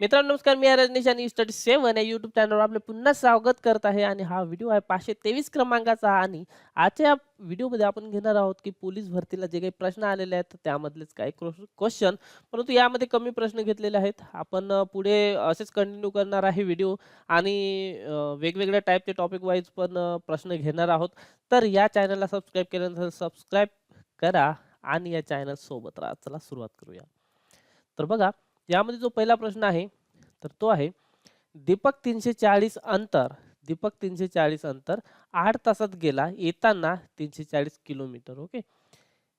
मित्रांनो नमस्कार मी रजनीश आणि स्टडी सेवन या युट्यूब चॅनलवर आपले पुन्हा स्वागत करत आहे आणि हा व्हिडिओ आहे पाचशे तेवीस क्रमांकाचा आणि आजच्या व्हिडिओमध्ये आपण घेणार आहोत की पोलीस भरतीला जे काही प्रश्न आलेले आहेत त्यामधलेच काही क्वेश्चन परंतु यामध्ये कमी प्रश्न घेतलेले आहेत. आपण पुढे असेच कंटिन्यू करणार आहे व्हिडिओ आणि वेगवेगळ्या टाईपचे टॉपिक वाईज पण प्रश्न घेणार आहोत. तर या चॅनलला सबस्क्राईब केल्यानंतर सबस्क्राईब करा आणि या चॅनल सोबत राहा. चला सुरुवात करूया. तर बघा यामध्ये जो पहिला प्रश्न आहे तर तो आहे दीपक तीनशे चाळीस अंतर दीपक तीनशे चाळीस अंतर आठ तासात गेला येताना तीनशे चाळीस किलोमीटर ओके?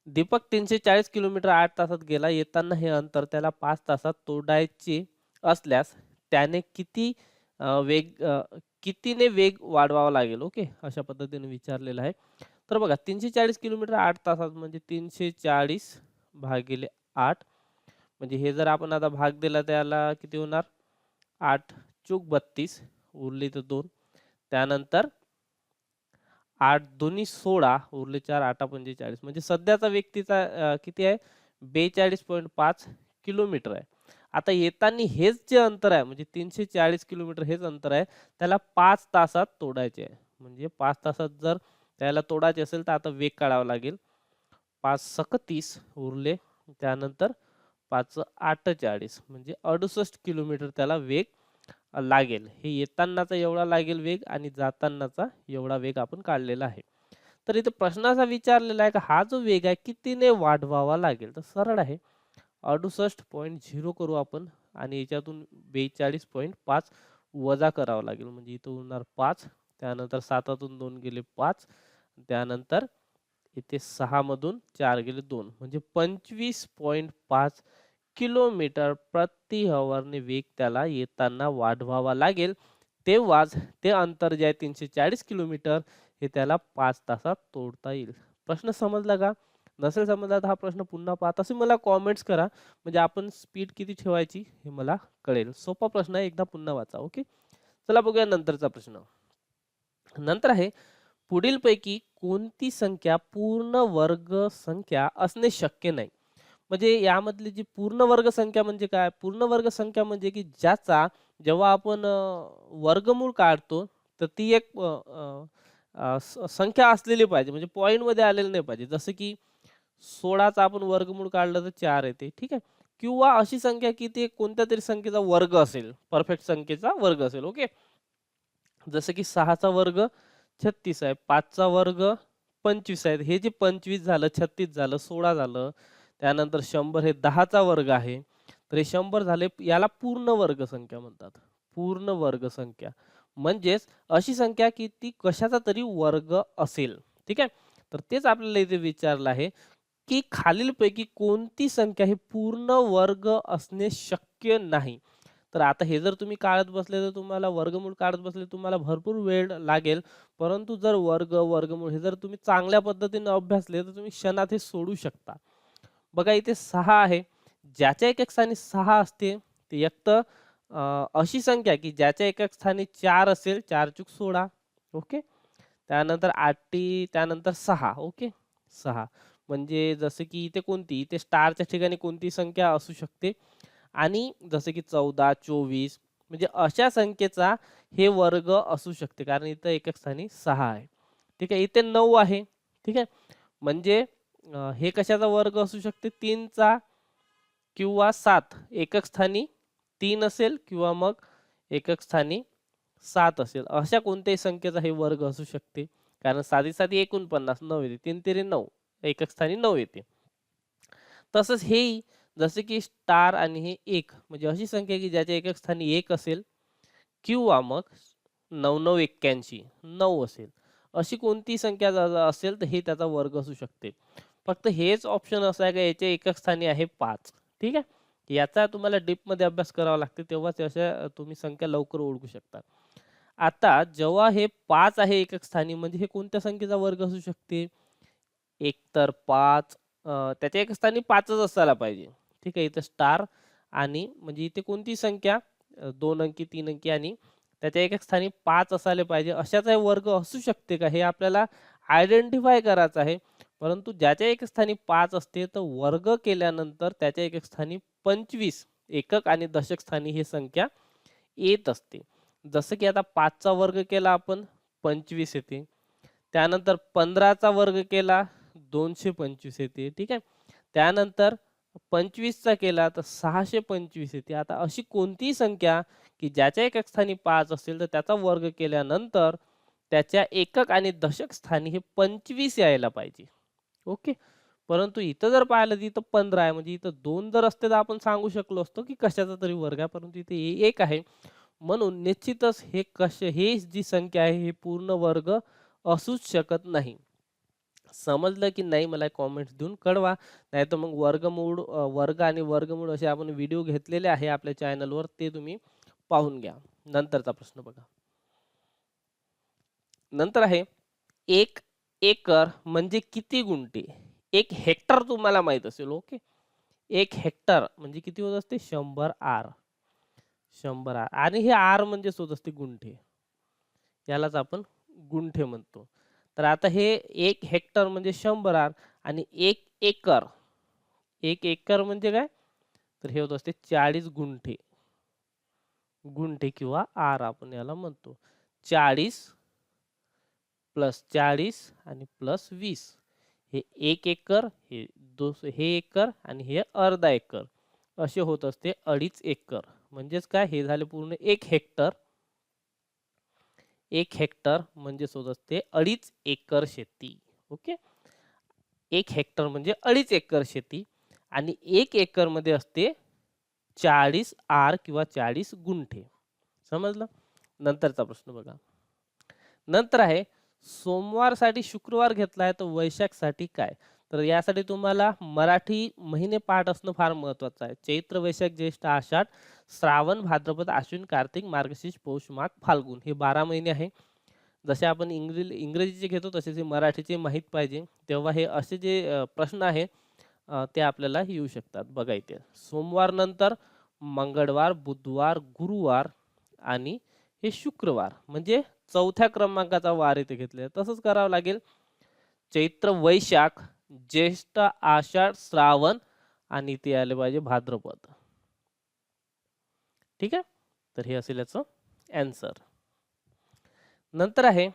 दीपक तीनशे चाळीस किलोमीटर आठ तासात गेला येताना हे अंतर त्याला पाच तासात तोडायचे असल्यास त्याने किती वेग कितीने वेग वाढवावा लागेल ओके? अशा पद्धतीने विचारलेलं आहे. तर बघा तीनशे चाळीस किलोमीटर आठ तासात म्हणजे तीनशे चाळीस भागिले आठ म्हणजे हे जर आपण आता भाग दिला त्याला किती होणार? आठ चूक बत्तीस उरली तर दोन. त्यानंतर आठ दोन्ही सोळा उरले चार आठा पंचेचाळीस म्हणजे सध्याचा व्यक्तीचा किती आहे? बेचाळीस पॉईंट पाच किलोमीटर आहे. आता येताना हेच जे अंतर आहे म्हणजे तीनशे चाळीस किलोमीटर हेच अंतर आहे त्याला पाच तासात तोडायचे आहे. म्हणजे पाच तासात जर त्याला तोडायचे असेल तर आता वेग काढावा लागेल. पाच सकतीस उरले त्यानंतर पाच अठ्ठेचाळीस म्हणजे अडुसष्ट किलोमीटर त्याला वेग लागेल. हे येतानाचा एवढा लागेल वेग आणि जातानाचा एवढा वेग आपण काढलेला आहे. तर इथे प्रश्न असा विचारलेला आहे का हा जो वेग आहे कितीने वाढवावा लागेल? तर सरळ आहे. अडुसष्ट पॉईंट झिरो करू आपण आणि याच्यातून बेचाळीस पॉईंट पाच वजा करावा लागेल. म्हणजे इथं होणार पाच त्यानंतर सातातून दोन गेले पाच त्यानंतर इथे सहा मधून चार गेले दोन. म्हणजे पंचवीस पॉईंट पाच किलोमीटर प्रति हवरने वेग त्याला येताना वाढवावा लागेल. तेव्हाच ते अंतर जे आहे तीनशे चाळीस किलोमीटर हे त्याला पाच तासात तोडता येईल. प्रश्न समजला का? नसेल समजला तर हा प्रश्न पुन्हा पाहत असे मला कॉमेंट्स करा. म्हणजे आपण स्पीड किती ठेवायची हे मला कळेल. सोपा प्रश्न आहे. एकदा पुन्हा वाचा ओके? चला बघूया नंतरचा प्रश्न. नंतर आहे पुढीलपैकी कोणती संख्या पूर्ण वर्ग संख्या असणे शक्य नाही. म्हणजे यामधली जी पूर्ण वर्ग संख्या म्हणजे काय? पूर्ण वर्ग संख्या म्हणजे की ज्याचा जेव्हा आपण वर्गमूळ काढतो तर ती एक संख्या असलेली पाहिजे. म्हणजे पॉईंटमध्ये आलेली नाही पाहिजे. जसं की सोळाचा आपण वर्गमूळ काढलं तर चार येते. ठीक आहे? किंवा अशी संख्या की ते कोणत्या तरी संख्येचा वर्ग असेल. परफेक्ट संख्येचा वर्ग असेल. ओके जसं की सहाचा वर्ग छत्तीस आहे. पाचचा वर्ग पंचवीस आहे हे जे पंचवीस झालं छत्तीस झालं सोळा झालं त्यानंतर शंभर हे दहाचा वर्ग आहे. तर हे शंभर झाले याला पूर्ण वर्ग संख्या म्हणतात. पूर्ण वर्ग संख्या म्हणजेच अशी संख्या की ती कशाचा तरी वर्ग असेल. ठीक आहे? तर तेच आपल्याला इथे विचारलं आहे की खालीलपैकी कोणती संख्या ही पूर्ण वर्ग असणे शक्य नाही. तर आता हे जर तुम्ही काढत बसले तर तुम्हाला वर्गमूळ काढत बसले तुम्हाला भरपूर वेळ लागेल. परंतु जर वर्ग वर्गमूळ हे जर तुम्ही चांगल्या पद्धतीने अभ्यासले तर तुम्ही क्षणात हे सोडू शकता. बघा इथे सहा आहे. ज्याच्या एक एक स्थानी सहा असते ते एकतर अशी संख्या की ज्याच्या एक एक स्थानी चार असेल चार चूक सोळा ओके? त्यानंतर आठटी त्यानंतर सहा. ओके? सहा. म्हणजे जसं की इथे कोणती? इथे स्टारच्या ठिकाणी कोणती संख्या असू शकते? आणि जसं की चौदा चोवीस म्हणजे अशा संख्येचा हे वर्ग असू शकते. कारण इथं एक स्थानी सहा आहे. ठीक आहे इथे नऊ आहे. ठीक आहे? म्हणजे हे कशाचा वर्ग असू शकते? तीनचा किंवा सात. एकक स्थानी तीन असेल किंवा मग एकक स्थानी सात असेल. अशा कोणत्याही संख्येचा हे वर्ग असू शकते. कारण साधी साधी एकोणपन्नास नऊ येते. तीन तेरी नऊ. एकक स्थानी नऊ येते. तसंच हेही जसे की स्टार आणि हे एक म्हणजे अशी संख्या की ज्याच्या एकक स्थानी एक असेल किंवा मग नऊ नऊ एक्क्याऐंशी नऊ असेल. अशी कोणती संख्या जर असेल तर हे त्याचा वर्ग असू शकते. फक्त हेच ऑप्शन असं आहे का याच्या एकक स्थानी आहे पाच? ठीक आहे? याचा तुम्हाला डीपमध्ये अभ्यास करावा लागते तेव्हाच अशा तुम्ही संख्या लवकर ओळखू शकता. आता जेव्हा हे पाच आहे एकक स्थानी म्हणजे हे कोणत्या संख्येचा वर्ग असू शकते? एक तर पाच त्याच्या एक स्थानी पाचच असायला पाहिजे. ठीक आहे इथं स्टार आणि म्हणजे इथे कोणती संख्या? दोन अंकी तीन अंकी आणि त्याच्या एक स्थानी पाच असायला पाहिजे. अशाचा वर्ग असू शकते का? हे आपल्याला आयडेंटिफाय करायचं आहे. परंतु ज्याच्या एक स्थानी पाच असते तर वर्ग केल्यानंतर त्याच्या एक स्थानी पंचवीस एकक आणि दशक स्थानी ही संख्या येत असते. जसं की आता पाचचा वर्ग केला आपण पंचवीस येते. त्यानंतर पंधराचा वर्ग केला दोनशे पंचवीस येते. ठीक आहे? त्यानंतर पंचवीसचा केला तर सहाशे पंचवीस येते आता अशी कोणतीही संख्या की ज्याच्या एकक स्थानी पाच असेल तर त्याचा वर्ग केल्यानंतर त्याच्या एकक आणि दशक स्थानी हे पंचवीस यायला पाहिजे. ओके? परंतु इथं जर पाहिलं तर इथं पंधरा आहे. म्हणजे इथं दोन जर असते तर आपण सांगू शकलो असतो की कशाचा तरी वर्ग आहे. परंतु इथे एक आहे. म्हणून निश्चितच हे कश हे जी संख्या आहे हे पूर्ण वर्ग असूच शकत नाही. समजलं की नाही मला कॉमेंट्स देऊन कळवा. नाही तर मग वर्गमूळ वर्ग आणि वर्गमूळ असे आपण व्हिडिओ घेतलेले आहे आपल्या चॅनलवर ते तुम्ही पाहून घ्या. नंतरचा प्रश्न बघा. नंतर आहे एक एकर म्हणजे किती गुंठे? एक हेक्टर तुम्हाला माहीत असेल ओके? एक हेक्टर म्हणजे किती होत असते? शंभर आर. शंभर आर. आणि हे आर म्हणजेच होत असते गुंठे. यालाच आपण गुंठे म्हणतो. तर आता हे एक हेक्टर म्हणजे शंभर आर आणि एक एकर. एक एकर म्हणजे काय? तर हे होत असते चाळीस गुंठे. गुंठे किंवा आर आपण याला म्हणतो. चाळीस प्लस चाळीस आणि प्लस वीस. हे एक एकर हे दोस हे एकर आणि हे अर्धा एकर. असे होत असते अडीच एकर. म्हणजेच काय? हे झाले पूर्ण एक हेक्टर. एक हेक्टर म्हणजे होत असते अडीच एकर शेती ओके? एक हेक्टर म्हणजे अडीच एकर शेती आणि एक एकरमध्ये असते चाळीस आर किंवा चाळीस गुंठे. समजलं? नंतरचा प्रश्न बघा. नंतर आहे सोमवारसाठी शुक्रवार घेतला आहे तर वैशाखसाठी काय? तर यासाठी तुम्हाला मराठी महिने पाठ असणं फार महत्वाचं आहे. चैत्र वैशाख ज्येष्ठ आषाढ श्रावण भाद्रपद आश्विन कार्तिक मार्गशीर्ष पौष माघ फाल्गुन हे बारा महिने आहे. जसे आपण इंग्रजी इंग्रजीचे घेतो तसेच हे मराठीचे माहीत पाहिजे. तेव्हा हे असे जे प्रश्न आहे ते आपल्याला येऊ शकतात बघा इथे. सोमवारनंतर मंगळवार बुधवार गुरुवार आणि हे शुक्रवार म्हणजे चौथ्या क्रमांकाचा वार इथे घेतले तसंच करावं लागेल चैत्र वैशाख ज्येष्ठ आषाढ श्रावण आणि इथे आले पाहिजे भाद्रपद. ठीक आहे? तर हे असेल याचं अँसर नंतर आहे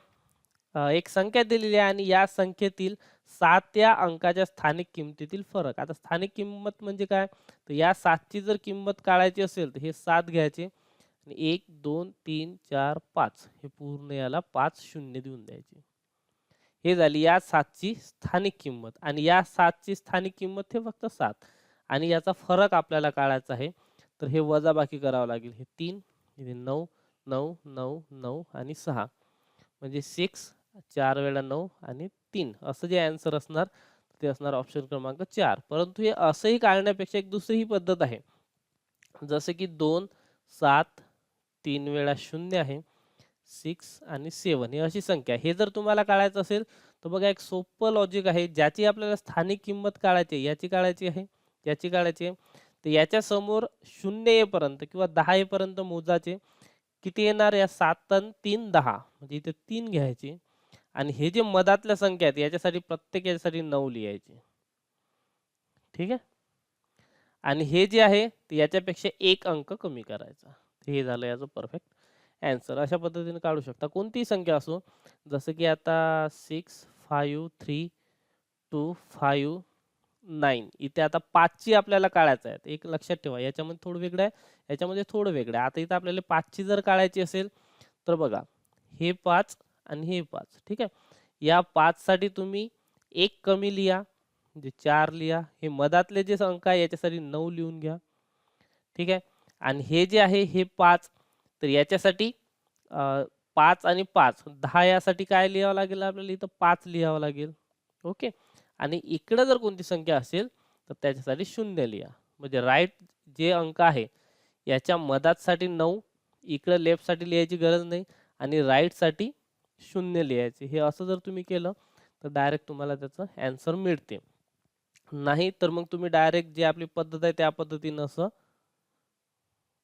एक संख्या दिलेली आहे आणि या संख्येतील सात या अंकाच्या स्थानिक किमतीतील फरक. आता स्थानिक किंमत म्हणजे काय? तर या सातची जर किंमत काढायची असेल तर हे सात घ्यायचे. आणि एक दोन तीन चार पाच. हे पूर्ण याला पाच शून्य देऊन द्यायचे. हे झाली या सातची स्थानिक किंमत. आणि या सातची स्थानिक किंमत हे फक्त सात. आणि याचा फरक आपल्याला काढायचा आहे. तर हे वजाबाकी करावं लागेल. हे तीन इथे नऊ नऊ नऊ नऊ आणि सहा. म्हणजे सिक्स चार वेळा नऊ आणि तीन. असं जे अँसर असणार ते असणार ऑप्शन क्रमांक चार. परंतु हे असंही काढण्यापेक्षा एक दुसरी ही पद्धत आहे. जसं की दोन सात तीन वेळा शून्य आहे. सिक्स आणि सेवन ही अशी संख्या. हे जर तुम्हाला काढायचं असेल तर बघा एक सोपं लॉजिक आहे. ज्याची आपल्याला स्थानिक किंमत काढायची आहे याची काढायची आहे याची काढायची आहे. तर याच्यासमोर शून्य येपर्यंत किंवा दहा येपर्यंत मोजाचे किती येणार या सात अन तीन दहा. म्हणजे इथे तीन घ्यायची. आणि हे जे मधातल्या संख्या आहेत याच्यासाठी प्रत्येक याच्यासाठी नऊ लिहायचे. ठीक आहे? आणि हे जे आहे ते याच्यापेक्षा एक अंक कमी करायचा. हे झालं याचं परफेक्ट ॲन्सर अशा पद्धतीने काढू शकता. कोणतीही संख्या असो जसं की आता six five three two five nine इथे आता पाचची आपल्याला काढायचं आहे. एक लक्षात ठेवा. याच्यामध्ये थोडं वेगळं आहे. याच्यामध्ये थोडं वेगळं आहे. आता इथं आपल्याला पाचची जर काढायची असेल तर बघा. हे पाच आणि हे पाच. ठीक आहे? या पाचसाठी तुम्ही एक कमी लिहा. म्हणजे चार लिहा. हे मधातले जे अंक आहे याच्यासाठी नऊ लिहून घ्या. ठीक आहे? आणि हे जे आहे हे पाच तर याच्यासाठी पाच आणि पाच दहा यासाठी काय लिहावं लागेल आपल्याला? इथं पाच लिहावं लागेल. ओके? आणि इकडं जर कोणती संख्या असेल तर त्याच्यासाठी शून्य लिहा. म्हणजे राईट जे अंक आहे याच्या मधातसाठी नऊ इकडं लेफ्टसाठी लिहायची गरज नाही आणि राईटसाठी शून्य लिहायचे. हे असं जर तुम्ही केलं तर डायरेक्ट तुम्हाला त्याचं अँसर मिळते. नाही तर मग तुम्ही डायरेक्ट जे आपली पद्धत आहे त्या पद्धतीनं असं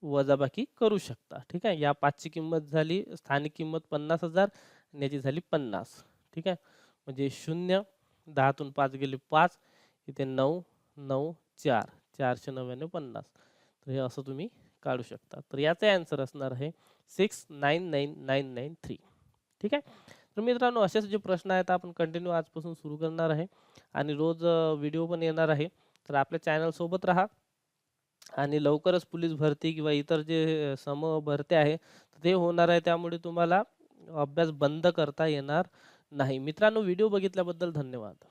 वजाबाकी करू शकता. ठीक आहे? या पाचची किंमत झाली स्थानिक किंमत पन्नास हजार आणि याची झाली पन्नास. ठीक आहे? म्हणजे शून्य दहातून पाच गेले पाच इथे नऊ नऊ चार. चारशे नव्याण्णव पन्नास. तर हे असं तुम्ही काढू शकता. तर याचे आन्सर असणार आहे six nine nine nine nine three ठीक आहे? तर मित्रांनो असेच जे प्रश्न आहेत आपण कंटिन्यू आजपासून सुरू करणार आहे. आणि रोज व्हिडिओ पण येणार आहे. तर आपल्या चॅनलसोबत राहा. आणि लवकरच पोलीस भरती किंवा इतर जे सम भरती आहे ते होणार आहे. त्यामुळे तुम्हाला अभ्यास बंद करता येणार नाही. मित्रांनो व्हिडिओ बघितल्याबद्दल धन्यवाद.